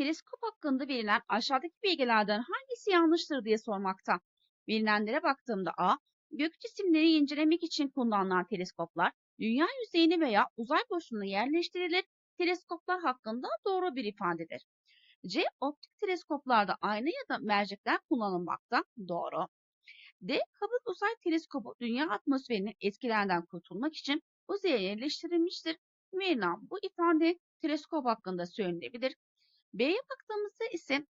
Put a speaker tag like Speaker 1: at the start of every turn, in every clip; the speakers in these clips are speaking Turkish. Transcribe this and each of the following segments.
Speaker 1: teleskop hakkında verilen aşağıdaki bilgilerden hangisi yanlıştır diye sormakta. Verilenlere baktığımda A. Gök cisimleri incelemek için kullanılan teleskoplar dünya yüzeyine veya uzay boşluğuna yerleştirilir. Teleskoplar hakkında doğru bir ifadedir. C. Optik teleskoplarda ayna ya da mercekler kullanılmakta. Doğru. D. Hubble Uzay Teleskobu dünya atmosferinin etkilerinden kurtulmak için uzaya yerleştirilmiştir. Verilen bu ifade teleskop hakkında söylenebilir. B'ye baktığımızda ise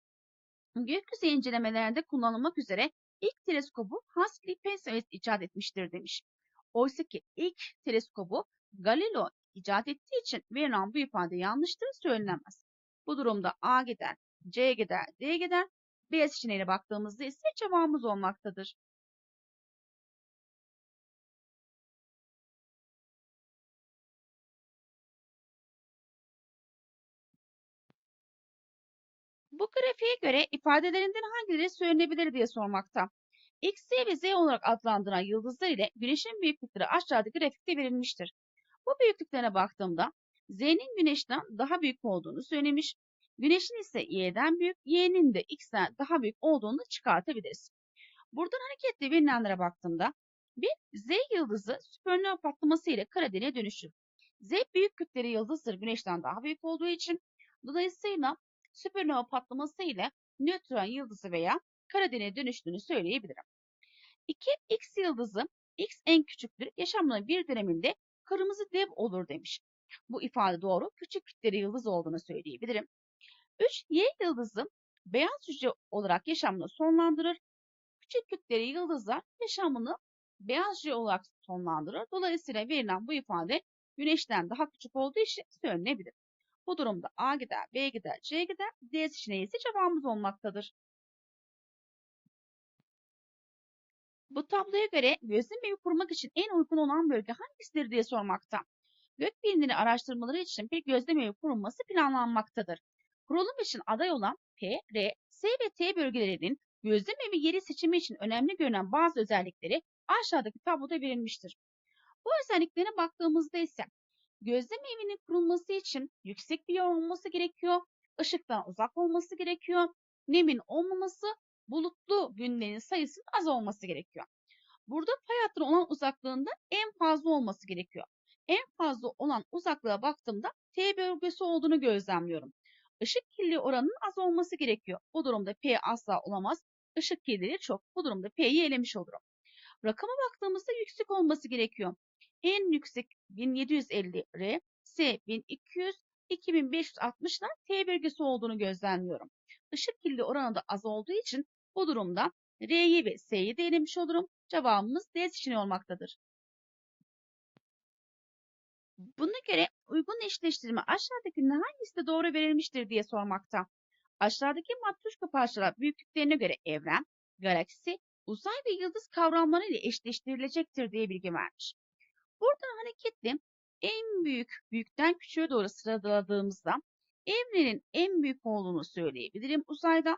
Speaker 1: gökyüzü incelemelerinde kullanılmak üzere ilk teleskobu Huxley Pensacola icat etmiştir demiş. Oysa ki ilk teleskobu Galileo icat ettiği için verilen bu ifade yanlıştır söylenemez. Bu durumda A gider, C gider, D gider. B seçeneğine baktığımızda ise cevabımız olmaktadır. Bu grafiğe göre ifadelerinden hangileri söylenebilir diye sormakta. X, Y ve Z olarak adlandırılan yıldızlar ile Güneş'in büyüklükleri aşağıdaki grafikte verilmiştir. Bu büyüklüklerine baktığımda Z'nin Güneş'ten daha büyük olduğunu söylemiş, Güneş'in ise Y'den büyük, Y'nin de X'ten daha büyük olduğunu çıkartabiliriz. Buradan hareketle verilenlere baktığımda bir Z yıldızı süpernova patlaması ile kara deliğe dönüşür. Z büyük kütleli yıldızdır Güneş'ten daha büyük olduğu için dolayısıyla süpernova patlaması ile nötron yıldızı veya kara deliğe dönüştüğünü söyleyebilirim. 2. X yıldızı X en küçüktür. Yaşamının bir döneminde kırmızı dev olur demiş. Bu ifade doğru. Küçük kütleli yıldız olduğunu söyleyebilirim. 3. Y yıldızı beyaz hücre olarak yaşamını sonlandırır. Küçük kütleli yıldızlar yaşamını beyaz hücre olarak sonlandırır. Dolayısıyla verilen bu ifade güneşten daha küçük olduğu için söylenebilir. Bu durumda A gider, B gider, C gider, D seçeneği cevabımız olmaktadır. Bu tabloya göre gözlem evi kurmak için en uygun olan bölge hangisidir diye sormakta. Gök bilimleri araştırmaları için bir gözlem evi kurulması planlanmaktadır. Kurulum için aday olan P, R, S ve T bölgelerinin gözlem evi yeri seçimi için önemli görünen bazı özellikleri aşağıdaki tabloda verilmiştir. Bu özelliklerine baktığımızda ise gözlem evinin kurulması için yüksek bir yer olması gerekiyor, ışıktan uzak olması gerekiyor, nemin olmaması, bulutlu günlerin sayısının az olması gerekiyor. Burada pay hattına olan uzaklığında en fazla olması gerekiyor. En fazla olan uzaklığa baktığımda T bölgesi olduğunu gözlemliyorum. Işık kirliliği oranının az olması gerekiyor. Bu durumda P asla olamaz. Işık kirliliği çok. Bu durumda P'yi elemiş olurum. Rakama baktığımızda yüksek olması gerekiyor. En yüksek 1750 R, S 1200, 2560 ile T bölgesi olduğunu gözlemliyorum. Işık kirliliği oranı da az olduğu için bu durumda R'yi ve S'yi de elemiş olurum. Cevabımız D seçeneği olmaktadır. Buna göre uygun eşleştirme aşağıdakinden hangisi de doğru verilmiştir diye sormakta. Aşağıdaki matruşka parçalar büyüklüklerine göre evren, galaksi, uzay ve yıldız kavramları ile eşleştirilecektir diye bilgi vermiş. Buradan hareketle en büyük, büyükten küçüğe doğru sıraladığımızda evrenin en büyük olduğunu söyleyebilirim uzayda.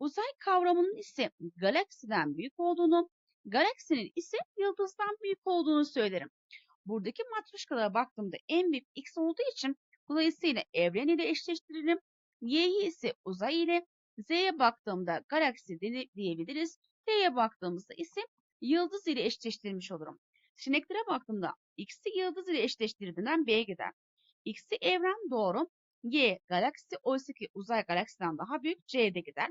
Speaker 1: Uzay kavramının ise galaksiden büyük olduğunu, galaksinin ise yıldızdan büyük olduğunu söylerim. Buradaki matruşkalara baktığımda en büyük x olduğu için dolayısıyla evren ile eşleştiririm. Y'yi ise uzay ile, Z'ye baktığımda galaksi diyebiliriz. T'ye baktığımızda ise yıldız ile eşleştirmiş olurum. Sineklere baktığımda x'i yıldız ile eşleştirdiğinden B'ye gider. X'i evren doğru. Y galaksi oysa ki uzay galaksiden daha büyük C'de gider.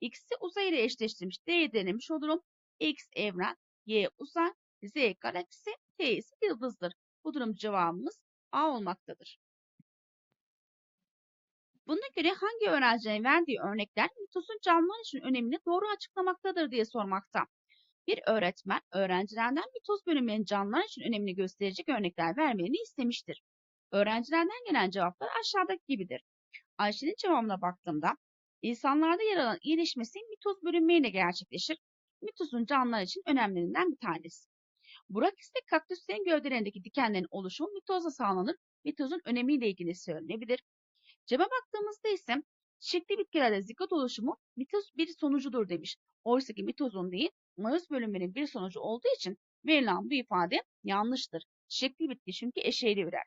Speaker 1: X'i uzay ile eşleştirmiş D'ye denemiş olurum. X evren, Y uzay, Z galaksi, T ise yıldızdır. Bu durum cevabımız A olmaktadır. Buna göre hangi öğrencinin verdiği örnekler mitosun canlılar için önemini doğru açıklamaktadır diye sormakta. Bir öğretmen öğrencilerden mitoz bölümünün canlılar için önemini gösterecek örnekler vermelerini istemiştir. Öğrencilerden gelen cevaplar aşağıdaki gibidir. Ayşe'nin cevabına baktığımda insanlarda yer alan iyileşmesi mitoz bölünmeyle gerçekleşir. Mitozun canlılar için önemlilerinden bir tanesi. Burak ise kaktüslerin gövdelerindeki dikenlerin oluşumu mitozla sağlanır. Mitozun önemiyle ilgili söylenebilir. Cebe baktığımızda ise çiçekli bitkilerde zigot oluşumu mitoz bir sonucudur demiş. Oysa ki mitozun değil, mayoz bölünmenin bir sonucu olduğu için verilen bu ifade yanlıştır. Çiçekli bitki çünkü eşeğli ürer.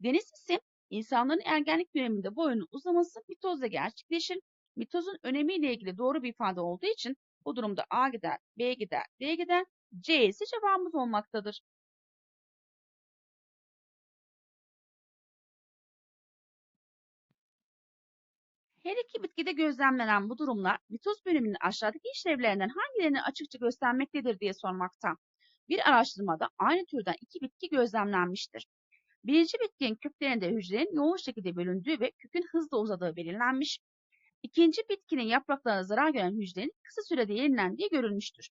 Speaker 1: Deniz ise İnsanların ergenlik döneminde boyunun uzaması mitozla gerçekleşir. Mitozun önemiyle ilgili doğru bir ifade olduğu için bu durumda A gider, B gider, D gider, C ise cevabımız olmaktadır. Her iki bitkide gözlemlenen bu durumlar mitoz bölümünün aşağıdaki işlevlerinden hangilerini açıkça göstermektedir diye sormakta. Bir araştırmada aynı türden iki bitki gözlemlenmiştir. Birinci bitkinin köklerinde hücrelerin yoğun şekilde bölündüğü ve kökün hızla uzadığı belirlenmiş. İkinci bitkinin yapraklarına zarar gören hücrelerin kısa sürede yenilendiği görülmüştür.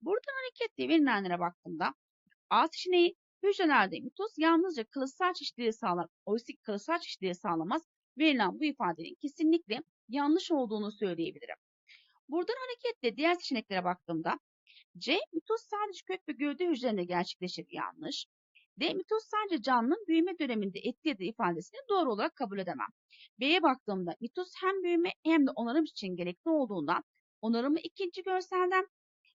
Speaker 1: Buradan hareketle verilenlere baktığımda A hücrelerde mitoz yalnızca kılıçsal çeşitliliği sağlar, oysa ki kılıçsal çeşitliliği sağlamaz verilen bu ifadenin kesinlikle yanlış olduğunu söyleyebilirim. Buradan hareketle diğer seçeneklere baktığımda C. Mitoz sadece kök ve gövde hücrelerinde gerçekleşir yanlış. D. Mitoz sadece canlının büyüme döneminde etkileri ifadesini doğru olarak kabul edemem. B'ye baktığımda mitoz hem büyüme hem de onarım için gerekli olduğundan onarımı ikinci görselden,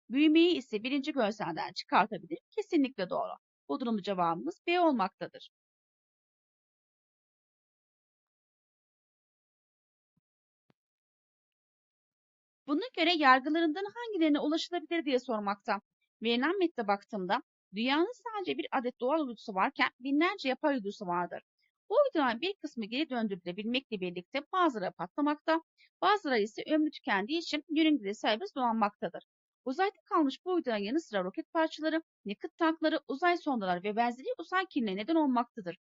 Speaker 1: büyümeyi ise birinci görselden çıkartabilir. Kesinlikle doğru. Bu durumda cevabımız B olmaktadır. Buna göre yargılarından hangilerine ulaşılabilir diye sormakta. Verilen metne baktığımda dünyanın sadece bir adet doğal uydusu varken binlerce yapay uydusu vardır. Bu uyduların bir kısmı geri döndürülebilmekle birlikte bazıları patlamakta, bazıları ise ömrü tükendiği için yörüngede serbest dolanmaktadır. Uzayda kalmış bu uyduların yanı sıra roket parçaları, yakıt tankları, uzay sondaları ve benzeri uzay kirliliğine neden olmaktadır.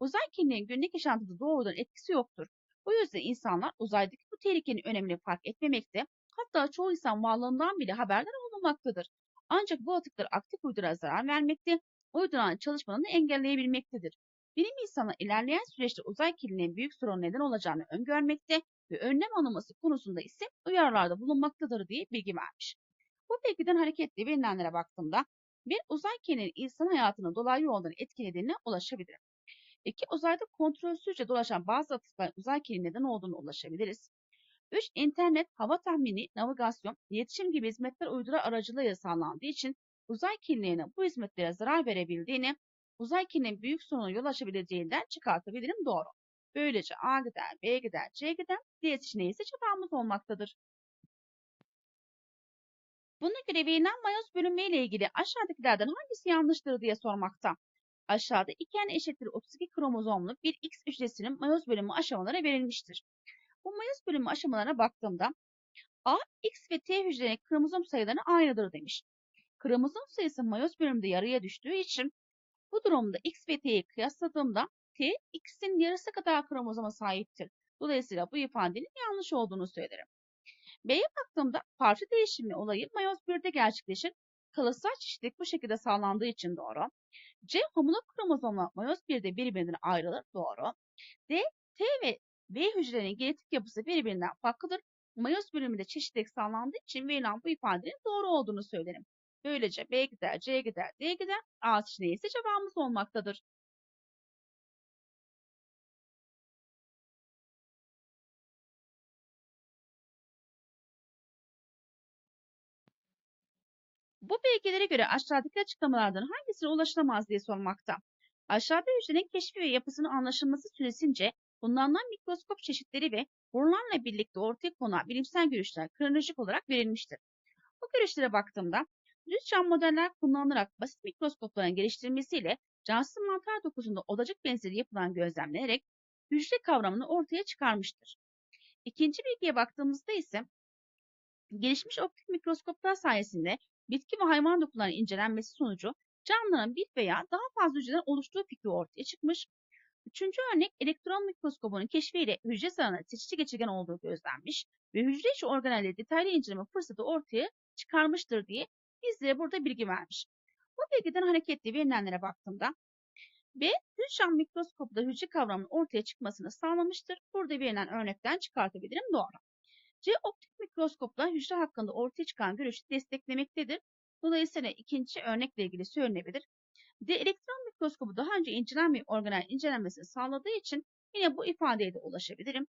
Speaker 1: Uzay kirliliğinin günlük yaşantıda doğrudan etkisi yoktur. Bu yüzden insanlar uzaydaki bu tehlikenin önemini fark etmemekte, hatta çoğu insan varlığından bile haberdar olmamaktadır. Ancak bu atıklar aktif uydulara zarar vermekte, uyduların çalışmalarını engelleyebilmektedir. Bilim insanı ilerleyen süreçte uzay kirliliğinin büyük sorun neden olacağını öngörmekte ve önlem alınması konusunda ise uyarılarda bulunmaktadır diye bilgi vermiş. Bu bilgiden hareketle verilenlere baktığımda bir uzay kirliliğinin insan hayatını dolaylı yoldan etkilediğine ulaşabilirim. İki, uzayda kontrolsüzce dolaşan bazı atıkların uzay kirliliği neden olduğunu ulaşabiliriz. 3. İnternet, hava tahmini, navigasyon, iletişim gibi hizmetler uydura aracılığıyla sağlandığı için uzay kirliliğine bu hizmetlere zarar verebildiğini, uzay kirliliğinin büyük soruna yol açabileceğinden çıkartabilirim doğru. Böylece A gider, B gider, C gider, D seçeneği ise cevabımız olmaktadır. Buna göre verilen mayoz bölünme ile ilgili aşağıdakilerden hangisi yanlıştır diye sormakta. Aşağıda 2 n eşittir 32 kromozomlu bir X hücresinin mayoz bölünme aşamaları verilmiştir. Bu mayoz bölünme aşamalarına baktığımda A, X ve T hücrelerinin kromozom sayıları aynıdır demiş. Kromozom sayısı mayoz bölümünde yarıya düştüğü için bu durumda X ve T'yi kıyasladığımda T, X'in yarısı kadar kromozoma sahiptir. Dolayısıyla bu ifadenin yanlış olduğunu söylerim. B'ye baktığımda parça değişimi olayı mayoz 1'de gerçekleşir. Kalıtsal çeşitlilik bu şekilde sağlandığı için doğru. C homolog kromozomla mayoz 1'de birbirinden ayrılır. Doğru. D, T ve B hücrelerinin genetik yapısı birbirinden farklıdır. Mayoz bölümünde çeşitlilik sağlandığı için verilen bu ifadenin doğru olduğunu söylerim. Böylece B gider, C gider, D gider, A seçeneği ise cevabımız olmaktadır. Bu bilgilere göre aşağıdaki açıklamalardan hangisine ulaşılamaz diye sormakta. Aşağıda hücrenin keşfi ve yapısının anlaşılması süresince kullanılan mikroskop çeşitleri ve bunlarla birlikte ortaya konan bilimsel görüşler kronolojik olarak verilmiştir. Bu görüşlere baktığımda düz cam modeller kullanılarak basit mikroskopların geliştirilmesiyle cansız mantar dokusunda odacık benzeri yapılan gözlemleyerek hücre kavramını ortaya çıkarmıştır. İkinci bilgiye baktığımızda ise gelişmiş optik mikroskoplar sayesinde bitki ve hayvan dokularının incelenmesi sonucu canlıların bir veya daha fazla hücreden oluştuğu fikri ortaya çıkmış. Üçüncü örnek elektron mikroskobunun keşfiyle hücre sarına seçici geçirgen olduğu gözlenmiş ve hücre içi organelleri detaylı inceleme fırsatı ortaya çıkarmıştır diye bizlere burada bilgi vermiş. Bu bilgiden hareketle verilenlere baktığımda B. Cam mikroskopta hücre kavramının ortaya çıkmasını sağlamıştır. Burada verilen örnekten çıkartabilirim doğru. C. Optik mikroskopla hücre hakkında ortaya çıkan görüşü desteklemektedir. Dolayısıyla ikinci örnekle ilgili söylenebilir. D. Elektron mikroskobu daha önce incelenmeyen organel incelenmesini sağladığı için yine bu ifadeye de ulaşabilirim.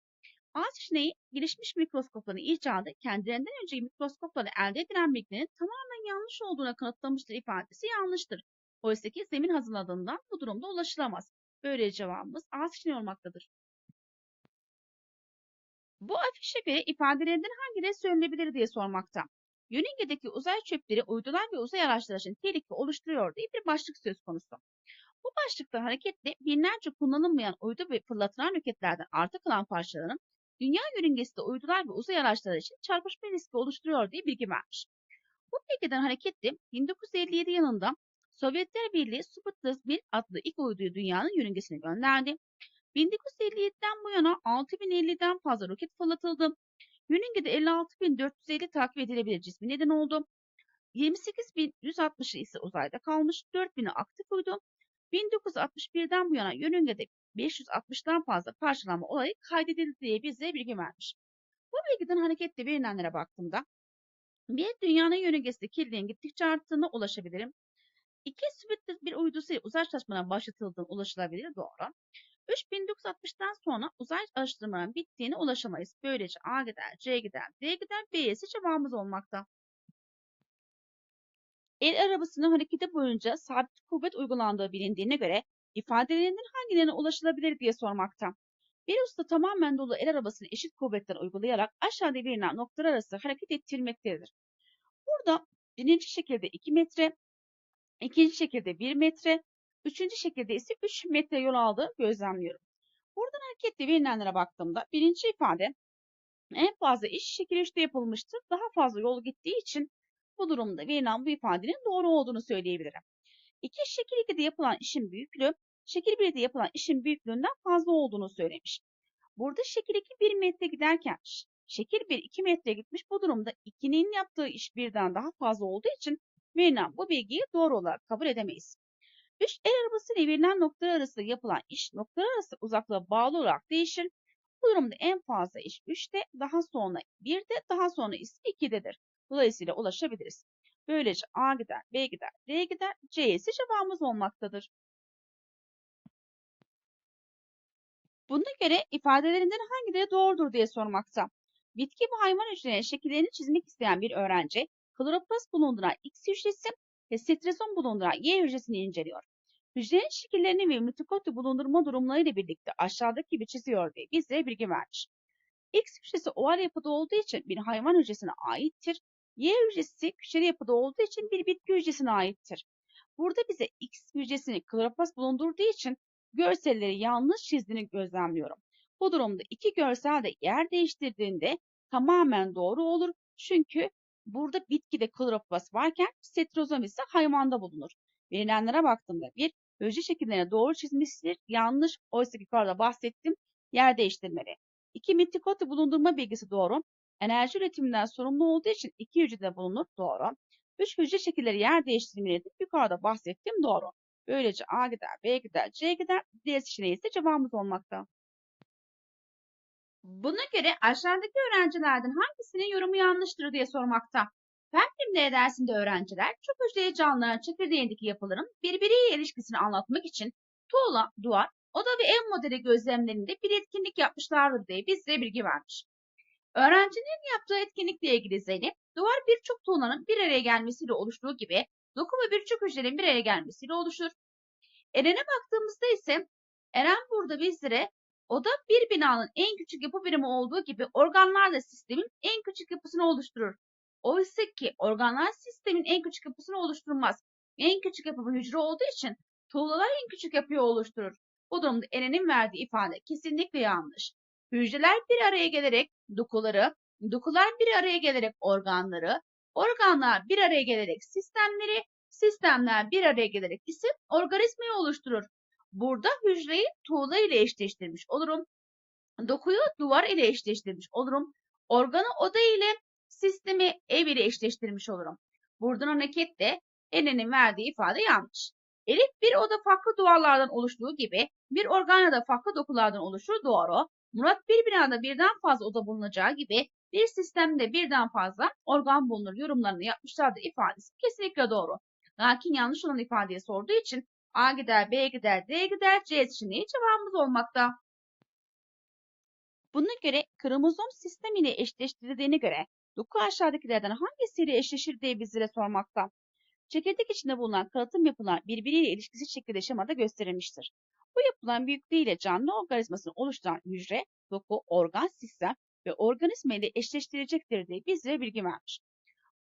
Speaker 1: A seçeneği gelişmiş mikroskopların icadı kendilerinden önce mikroskoplarla elde edilen bilgilerin tamamen yanlış olduğuna kanıtlamıştır ifadesi yanlıştır. Oysa ki zemin hazırladığından bu durumda ulaşılamaz. Böyle cevabımız A seçeneği olmaktadır. Bu afişe göre ifadelerinden hangileri söylenebilir diye sormakta. Yörüngedeki uzay çöpleri uydular ve uzay araçları için tehlike oluşturuyor diye bir başlık söz konusu. Bu başlıkta hareketle binlerce kullanılmayan uydu ve fırlatılan roketlerden arta kalan parçaların dünya yörüngesinde uydular ve uzay araçları için çarpışma riski oluşturuyor diye bilgi vermiş. Bu bilgiden hareketle 1957 yılında Sovyetler Birliği Sputnik 1 adlı ilk uyduyu dünyanın yörüngesine gönderdi. 1957'den bu yana 6050'den fazla roket fırlatıldı. Yörüngede 56.450 takip edilebilir cismi neden oldu. 28.160'ı ise uzayda kalmış, 4.000'i aktif uydu. 1961'den bu yana yörüngede 560'dan fazla parçalanma olayı kaydedildi diye bize bilgi vermiş. Bu bilgiden hareketle verilenlere baktığımda bir dünyanın yörüngesinde kirliliğin gittikçe arttığına ulaşabilirim. İki Sputnik bir uydusu uzay çalışmalarına başlatıldığına ulaşılabilir doğru. 3960'tan sonra uzay araştırmalarının bittiğine ulaşamayız. Böylece A gider, C gider, D gider, B'ye cevabımız olmakta. El arabasının hareketi boyunca sabit kuvvet uygulandığı bilindiğine göre ifadelerinden hangilerine ulaşılabilir diye sormakta. Bir usta tamamen dolu el arabasını eşit kuvvetten uygulayarak aşağıda verilen noktalar arası hareket ettirmektedir. Burada birinci şekilde 2 metre, ikinci şekilde 1 metre, üçüncü şekilde ise 3 metre yol aldığı gözlemliyorum. Buradan hareketle verilenlere baktığımda birinci ifade en fazla iş şekil 3'te yapılmıştır. Daha fazla yol gittiği için bu durumda verilen bu ifadenin doğru olduğunu söyleyebilirim. İki şekil 2'de yapılan işin büyüklüğü, şekil 1'de yapılan işin büyüklüğünden fazla olduğunu söylemiş. Burada şekil 2 1 metre giderken şekil 1 2 metre gitmiş. Bu durumda 2'nin yaptığı iş birden daha fazla olduğu için verilen bu bilgiyi doğru olarak kabul edemeyiz. 3 el arabası ile verilen noktalar arasında yapılan iş noktalar arası uzaklığa bağlı olarak değişir. Bu durumda en fazla iş 3'te, daha sonra 1'de, daha sonra ise 2'dedir. Dolayısıyla ulaşabiliriz. Böylece A gider, B gider, D gider, C ise cevabımız olmaktadır. Buna göre ifadelerinden hangileri doğrudur diye sormakta. Bitki ve hayvan hücrelerinin şekillerini çizmek isteyen bir öğrenci, kloroplast bulunduran X hücresi ve sitrizom bulunduran Y hücresini inceliyor. Hücrenin şekillerini ve mitokondri bulundurma durumlarıyla birlikte aşağıdaki gibi çiziyor diye bize bilgi vermiş. X hücresi oval yapıda olduğu için bir hayvan hücresine aittir. Y hücresi küçeli yapıda olduğu için bir bitki hücresine aittir. Burada bize X hücresini kloroplast bulundurduğu için görselleri yanlış çizdiğini gözlemliyorum. Bu durumda iki görsel de yer değiştirdiğinde tamamen doğru olur. Çünkü burada bitkide kloroplast varken setrozom ise hayvanda bulunur. Verilenlere baktığımda bir hücre şekillerine doğru çizmiştir. Yanlış. Oysa ki yukarıda bahsettim. Yer değiştirmeli. İki mitokondri bulundurma bilgisi doğru. Enerji üretiminden sorumlu olduğu için iki hücrede bulunur. Doğru. Üç hücre şekilleri yer değiştirmelidir. Yukarıda bahsettim. Doğru. Böylece A gider, B gider, C gider. D seçeneği ise cevabımız olmakta. Buna göre aşağıdaki öğrencilerden hangisinin yorumu yanlıştır diye sormakta. Fen bilimleri dersinde öğrenciler çok hücreli canlıların çekirdeğindeki yapıların birbiriyle ilişkisini anlatmak için tuğla, duvar, oda ve ev modeli gözlemlerinde bir etkinlik yapmışlardır diye bize bilgi vermiş. Öğrencinin yaptığı etkinlikle ilgili Zeynep, duvar birçok tuğlanın bir araya gelmesiyle oluştuğu gibi doku ve birçok hücrenin bir araya gelmesiyle oluşur. Eren'e baktığımızda ise Eren burada bizlere oda bir binanın en küçük yapı birimi olduğu gibi organlar da sistemin en küçük yapısını oluşturur. Oysa ki organlar sistemin en küçük yapısını oluşturmaz. En küçük yapı bir hücre olduğu için tuğlalar en küçük yapıyı oluşturur. Bu durumda Eren'in verdiği ifade kesinlikle yanlış. Hücreler bir araya gelerek dokuları, dokular bir araya gelerek organları, organlar bir araya gelerek sistemleri, sistemler bir araya gelerek ise organizmayı oluşturur. Burada hücreyi tuğla ile eşleştirmiş olurum. Dokuyu duvar ile eşleştirmiş olurum. Organı oda ile sistemi ev ile eşleştirmiş olurum. Buradan hareketle Eren'in verdiği ifade yanlış. Elif bir oda farklı duvarlardan oluştuğu gibi bir organ da farklı dokulardan oluşur doğru. Murat bir binada birden fazla oda bulunacağı gibi bir sistemde birden fazla organ bulunur yorumlarını yapmışlardı ifadesi kesinlikle doğru. Lakin yanlış olan ifadeyi sorduğu için A gider, B gider, D gider, C seçeneği cevabımız olmakta. Buna göre kromozom sistem ile eşleştirildiğine göre doku aşağıdakilerden hangisiyle eşleşir diye bizlere sormakta. Çekirdek içinde bulunan kalıtım yapılar birbiriyle ilişkisi şekilde şemada gösterilmiştir. Bu yapılan büyüklüğüyle canlı organizmasını oluşturan hücre, doku, organ, sistem ve organizma ile eşleştirecektir diye bizlere bilgi vermiş.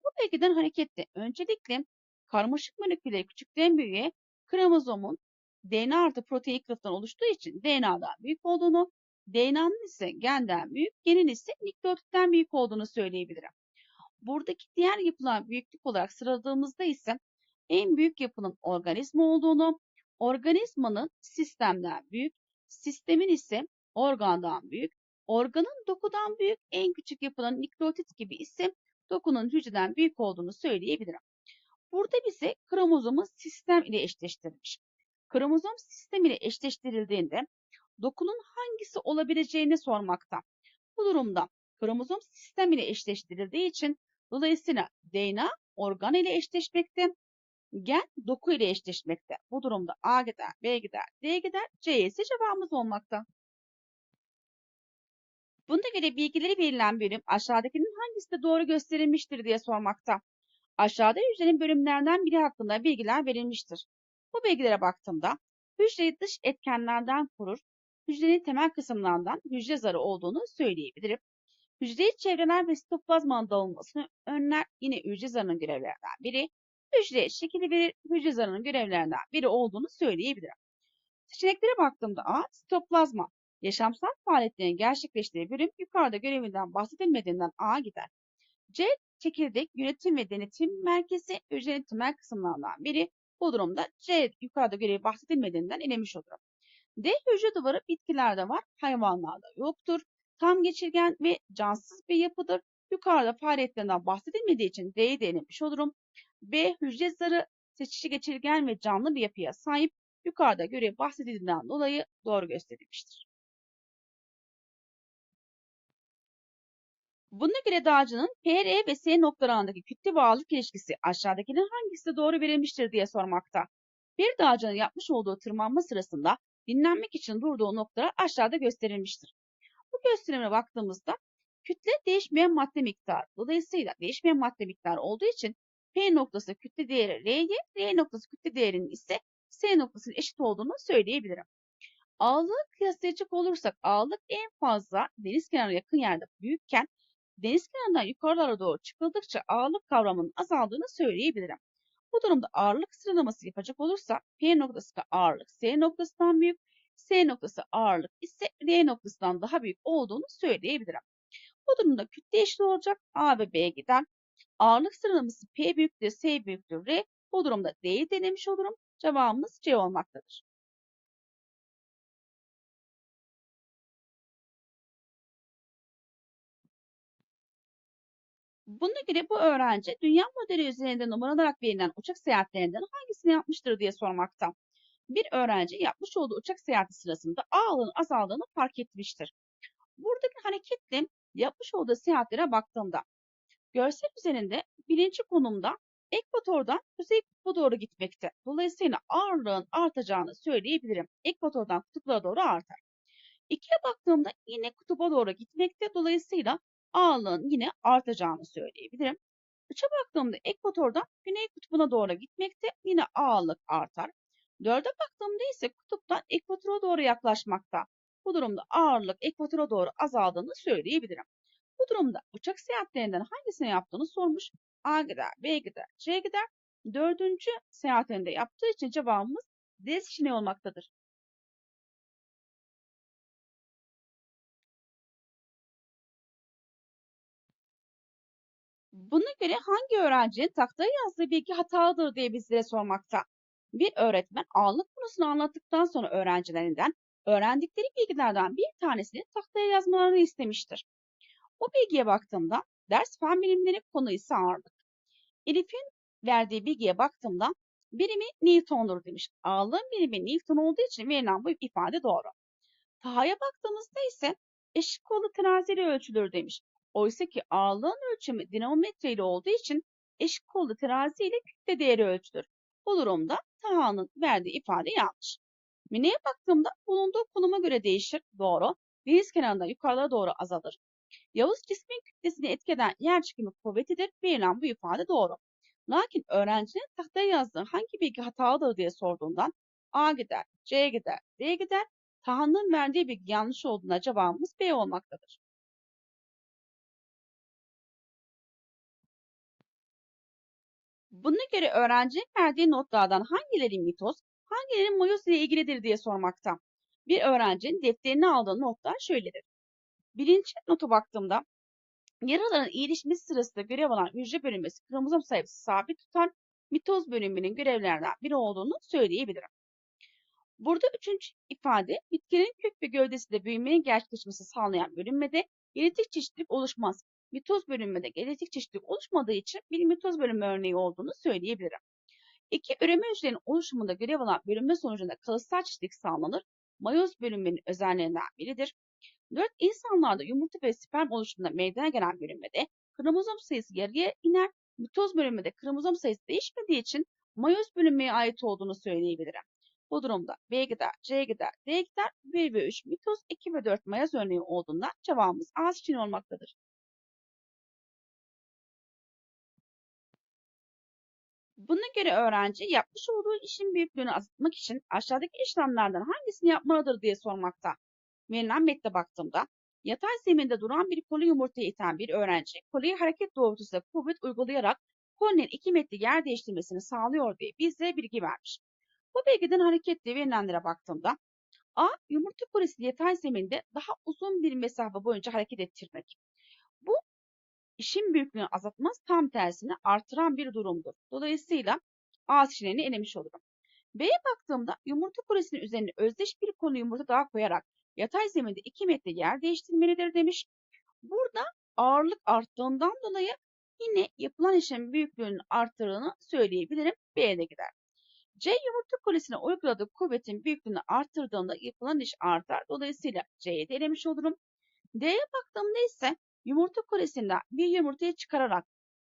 Speaker 1: Bu bilgiden hareketle öncelikle karmaşık molekülleri küçükten büyüğe kromozomun DNA artı protein kılıftan oluştuğu için DNA'dan büyük olduğunu, DNA'nın ise genden büyük, genin ise nükleotitten büyük olduğunu söyleyebilirim. Buradaki diğer yapılan büyüklük olarak sıraladığımızda ise en büyük yapının organizma olduğunu, organizmanın sistemden büyük, sistemin ise organdan büyük, organın dokudan büyük, en küçük yapının nükleotit gibi ise dokunun hücreden büyük olduğunu söyleyebilirim. Burada bize kromozomun sistem ile eşleştirilmiş. Kromozom sistem ile eşleştirildiğinde dokunun hangisi olabileceğini sormakta. Bu durumda kromozom sistem ile eşleştirildiği için dolayısıyla DNA organ ile eşleşmekte, gen doku ile eşleşmekte. Bu durumda A gider, B gider, D gider, C ise cevabımız olmakta. Buna göre bilgileri verilen bölüm aşağıdakinin hangisi de doğru gösterilmiştir diye sormakta. Aşağıda hücrenin bölümlerinden biri hakkında bilgiler verilmiştir. Bu bilgilere baktığımda hücreyi dış etkenlerden korur, hücrenin temel kısımlarından hücre zarı olduğunu söyleyebilirim. Hücreyi çevreler ve sitoplazmanın dağılmasını önler yine hücre zarının görevlerinden biri. Hücreye şekil verir, hücre zarının görevlerinden biri olduğunu söyleyebilirim. Seçeneklere baktığımda A, sitoplazma. Yaşamsal faaliyetlerin gerçekleştiği bölüm yukarıda görevinden bahsedilmediğinden A gider. C, çekirdek, yönetim ve denetim merkezi hücrenin temel kısımlarından biri. Bu durumda C yukarıda görevi bahsedilmediğinden elemiş olurum. D hücre duvarı bitkilerde var, hayvanlarda yoktur. Tam geçirgen ve cansız bir yapıdır. Yukarıda faaliyetlerinden bahsedilmediği için D'yi de elemiş olurum. B hücre zarı seçici geçirgen ve canlı bir yapıya sahip. Yukarıda görev bahsedildiğinden dolayı doğru gösterilmiştir. Buna göre dağcının PR ve S noktalarındaki kütle bağlılık ilişkisi aşağıdakinin hangisi doğru verilmiştir diye sormakta. Bir dağcının yapmış olduğu tırmanma sırasında dinlenmek için durduğu noktalar aşağıda gösterilmiştir. Bu gösterime baktığımızda kütle değişmeyen madde miktarı. Dolayısıyla değişmeyen madde miktarı olduğu için P noktası kütle değeri R'ye, R noktası kütle değerinin ise S noktasının eşit olduğunu söyleyebilirim. Ağırlığı kıyaslayacak olursak ağırlık en fazla deniz kenarına yakın yerde büyükken deniz kenarından yukarılara doğru çıkıldıkça ağırlık kavramının azaldığını söyleyebilirim. Bu durumda ağırlık sıralaması yapacak olursa P noktası ağırlık S noktasından büyük, S noktası ağırlık ise R noktasından daha büyük olduğunu söyleyebilirim. Bu durumda kütle eşit olacak A ve B gider. Ağırlık sıralaması P büyüktür, S büyüktür, R. Bu durumda D'yi denemiş olurum. Cevabımız C olmaktadır. Buna göre bu öğrenci dünya modeli üzerinde numaralarak verilen uçak seyahatlerinden hangisini yapmıştır diye sormakta. Bir öğrenci yapmış olduğu uçak seyahati sırasında ağırlığın azaldığını fark etmiştir. Buradaki hareketle yapmış olduğu seyahatlere baktığımda görsel üzerinde birinci konumda ekvatordan kuzey kutba doğru gitmekte. Dolayısıyla ağırlığın artacağını söyleyebilirim. Ekvatordan kutuplara doğru artar. İkiye baktığımda yine kutuba doğru gitmekte. Dolayısıyla ağırlığın yine artacağını söyleyebilirim. Üçe baktığımda ekvatordan güney kutbuna doğru gitmekte yine ağırlık artar. Dörde baktığımda ise kutuptan ekvatora doğru yaklaşmakta. Bu durumda ağırlık ekvatora doğru azaldığını söyleyebilirim. Bu durumda uçak seyahatlerinden hangisini yaptığını sormuş. A gider, B gider, C gider. Dördüncü seyahatinde yaptığı için cevabımız D seçeneği olmaktadır. Buna göre hangi öğrencinin tahtaya yazdığı bilgi hatalıdır diye bizlere sormakta. Bir öğretmen ağırlık konusunu anlattıktan sonra öğrencilerinden öğrendikleri bilgilerden bir tanesini tahtaya yazmalarını istemiştir. Bu bilgiye baktığımda ders fen bilimleri konu ise ağırlık. Elif'in verdiği bilgiye baktığımda birimi Newton'dur demiş. Ağırlığın birimi Newton olduğu için verilen bu ifade doğru. Taha'ya baktığımızda ise eşit kollu teraziyle ölçülür demiş. Oysa ki ağırlığın ölçümü dinamometre ile olduğu için eşit kollu terazi ile kütle değeri ölçülür. Bu durumda Taha'nın verdiği ifade yanlış. Mine'ye baktığımda bulunduğu konuma göre değişir. Doğru. Deniz kenarında yukarılara doğru azalır. Yavuz cismin kütlesini etkeden yer çekimi kuvvetidir. Verilen bu ifade doğru. Lakin öğrencinin tahtaya yazdığı hangi bilgi hatalıdır diye sorduğundan A gider, C'ye gider, D'ye gider. Taha'nın verdiği bilgi yanlış olduğuna cevabımız B olmaktadır. Buna göre öğrencinin verdiği notlardan hangileri mitoz, hangileri mayoz ile ilgilidir diye sormakta. Bir öğrencinin defterine aldığı notlar şöyledir. Birinci nota baktığımda yaraların iyileşmesi sırasında görev alan hücre bölünmesi kromozom sayısı sabit tutan mitoz bölünmenin görevlerinden biri olduğunu söyleyebilirim. Burada üçüncü ifade bitkinin kök ve gövdesinde büyümenin gerçekleşmesi sağlayan bölünmede genetik çeşitlilik oluşmaz. Mitoz bölünmede genetik çeşitlilik oluşmadığı için bir mitoz bölünme örneği olduğunu söyleyebilirim. İki, üreme hücrelerinin oluşumunda görev alan bölünme sonucunda kalıtsal çeşitlilik sağlanır. Mayoz bölünmenin özelliğinden biridir. 4. İnsanlarda yumurta ve sperm oluşumunda meydana gelen bölünmede kromozom sayısı yarıya iner. Mitoz bölünmede kromozom sayısı değişmediği için mayoz bölünmeye ait olduğunu söyleyebilirim. Bu durumda B gider, C gider, D gider, B ve 3 mitoz, 2 ve 4 mayoz örneği olduğundan cevabımız A seçeneği olmaktadır. Buna göre öğrenci yapmış olduğu işin büyüklüğünü azaltmak için aşağıdaki işlemlerden hangisini yapmalıdır diye sormakta. Verilen metne baktığımda yatay zeminde duran bir koli yumurtaya iten bir öğrenci koliye hareket doğrultusunda kuvvet uygulayarak kolinin 2 metre yer değiştirmesini sağlıyor diye bize bilgi vermiş. Bu bilgiden hareketle verilenlere baktığımda A. Yumurta kolisi yatay zeminde daha uzun bir mesafe boyunca hareket ettirmek. İşin büyüklüğünü azaltmaz tam tersine artıran bir durumdur. Dolayısıyla A seçeneğini elemiş olurum. B'ye baktığımda yumurta kulesinin üzerine özdeş bir konu yumurta daha koyarak yatay zeminde 2 metre yer değiştirmelidir demiş. Burada ağırlık arttığından dolayı yine yapılan işin büyüklüğünün arttığını söyleyebilirim. B'ye de gider. C yumurta kulesine uyguladığı kuvvetin büyüklüğünü arttırdığında yapılan iş artar. Dolayısıyla C'yi de elemiş olurum. D'ye baktığımda ise yumurta kulesinden bir yumurtayı çıkararak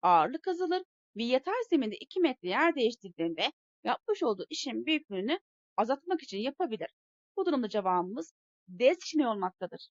Speaker 1: ağırlık azalır ve yatay zeminde 2 metre yer değiştirdiğinde yapmış olduğu işin büyüklüğünü azaltmak için yapabilir. Bu durumda cevabımız D seçeneği olmaktadır.